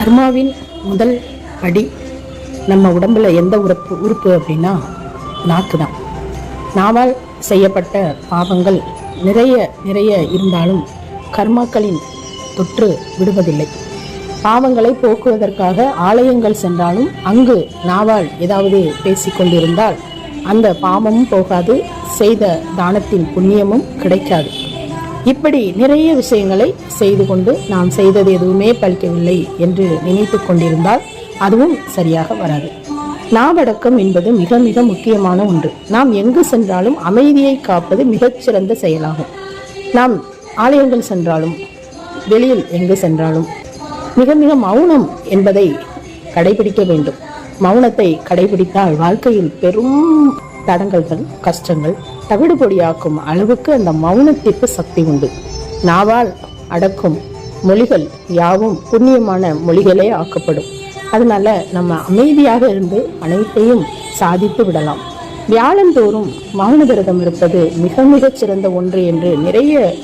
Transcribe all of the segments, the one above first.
கர்மாவின் முதல் படி நம்ம உடம்புல எந்த உறுப்பு உறுப்பு அப்படின்னா நாக்கு தான் நாவால் செய்யப்பட்ட பாவங்கள் நிறைய நிறைய இருந்தாலும் கர்மாக்களின் தொற்று விடுவதில்லை. பாவங்களை போக்குவதற்காக ஆலயங்கள் சென்றாலும் அங்கு நாவால் ஏதாவது பேசிக்கொண்டிருந்தால் அந்த பாவமும் போகாது செய்த தானத்தின் புண்ணியமும் கிடைக்காது. இப்படி நிறைய விஷயங்களை செய்து கொண்டு நாம் செய்தது எதுவுமே பலிக்கவில்லை என்று நினைத்து கொண்டிருந்தால் அதுவும் சரியாக வராது. நாவடக்கம் என்பது மிக மிக முக்கியமான ஒன்று. நாம் எங்கு சென்றாலும் அமைதியை காப்பது மிகச்சிறந்த செயலாகும். நாம் ஆலயங்கள் சென்றாலும் வெளியில் எங்கு சென்றாலும் மிக மிக மௌனம் என்பதை கடைபிடிக்க வேண்டும். மௌனத்தை கடைபிடித்தால் வாழ்க்கையில் பெரும் தடங்கல்கள் கஷ்டங்கள் தவிடுபொடியாக்கும் அளவுக்கு அந்த மௌனத்திற்கு சக்தி உண்டு. நாவால் அடக்கும் மொழிகள் யாவும் புண்ணியமான மொழிகளே ஆக்கப்படும். அதனால நம்ம அமைதியாக இருந்து அனைத்தையும் சாதித்து விடலாம். வியாழந்தோறும் மௌன விரதம் இருப்பது மிக மிகச் சிறந்த ஒன்று என்று நிறைய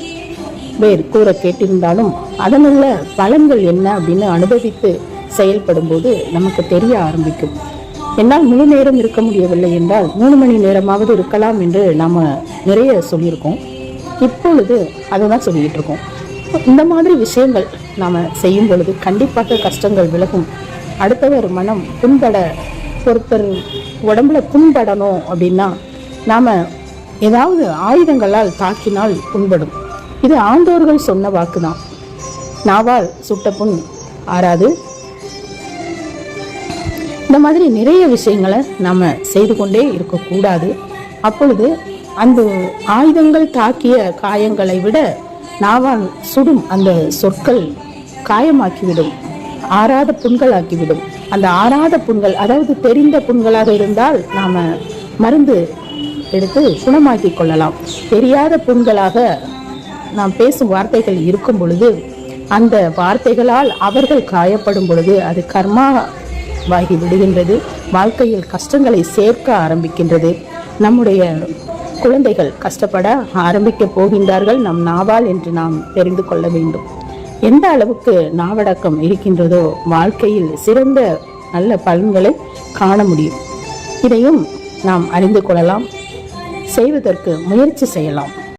பேர் கூற கேட்டிருந்தாலும் அதனுள்ள பலன்கள் என்ன அப்படின்னு அனுபவித்து செயல்படும் போது நமக்கு தெரிய ஆரம்பிக்கும். என்னால் முழு நேரம் இருக்க முடியவில்லை என்றால் மூணு மணி நேரமாவது இருக்கலாம் என்று நாம நிறைய சொல்லியிருக்கோம். இப்பொழுது அதை தான் சொல்லிட்டு இருக்கோம். இந்த மாதிரி விஷயங்கள் நாம செய்யும் பொழுது கண்டிப்பாக கஷ்டங்கள் விலகும். அடுத்தவர் மனம் புண்பட ஒருத்தர் உடம்புல புண்படணும் அப்படின்னா நாம ஏதாவது ஆயுதங்களால் தாக்கினால் புண்படும். இது ஆண்டோர்கள் சொன்ன வாக்குதான். நாவால் சுட்ட புண் ஆறாது. இந்த மாதிரி நிறைய விஷயங்களை நம்ம செய்து கொண்டே இருக்கக்கூடாது. அப்பொழுது அந்த ஆயுதங்கள் தாக்கிய காயங்களை விட நாவால் சுடும் அந்த சொற்கள் காயமாக்கிவிடும். ஆறாத புண்களாக்கிவிடும். அந்த ஆறாத புண்கள் அதாவது தெரிந்த புண்களாக இருந்தால் நாம் மருந்து எடுத்து குணமாக்கி கொள்ளலாம். தெரியாத புண்களாக நாம் பேசும் வார்த்தைகள் இருக்கும் பொழுது அந்த வார்த்தைகளால் அவர்கள் காயப்படும் பொழுது அது கர்மா வாகி விடுகின்றது. வாழ்க்கையில் கஷ்டங்களை சேர்க்க ஆரம்பிக்கின்றது. நம்முடைய குழந்தைகள் கஷ்டப்பட ஆரம்பிக்க போகின்றார்கள். நம் நாவால் என்று நாம் தெரிந்து கொள்ள வேண்டும். எந்த அளவுக்கு நாவடக்கம் இருக்கின்றதோ வாழ்க்கையில் சிறந்த நல்ல பலன்களை காண முடியும். இதையும் நாம் அறிந்து கொள்ளலாம். செய்வதற்கு முயற்சி செய்யலாம்.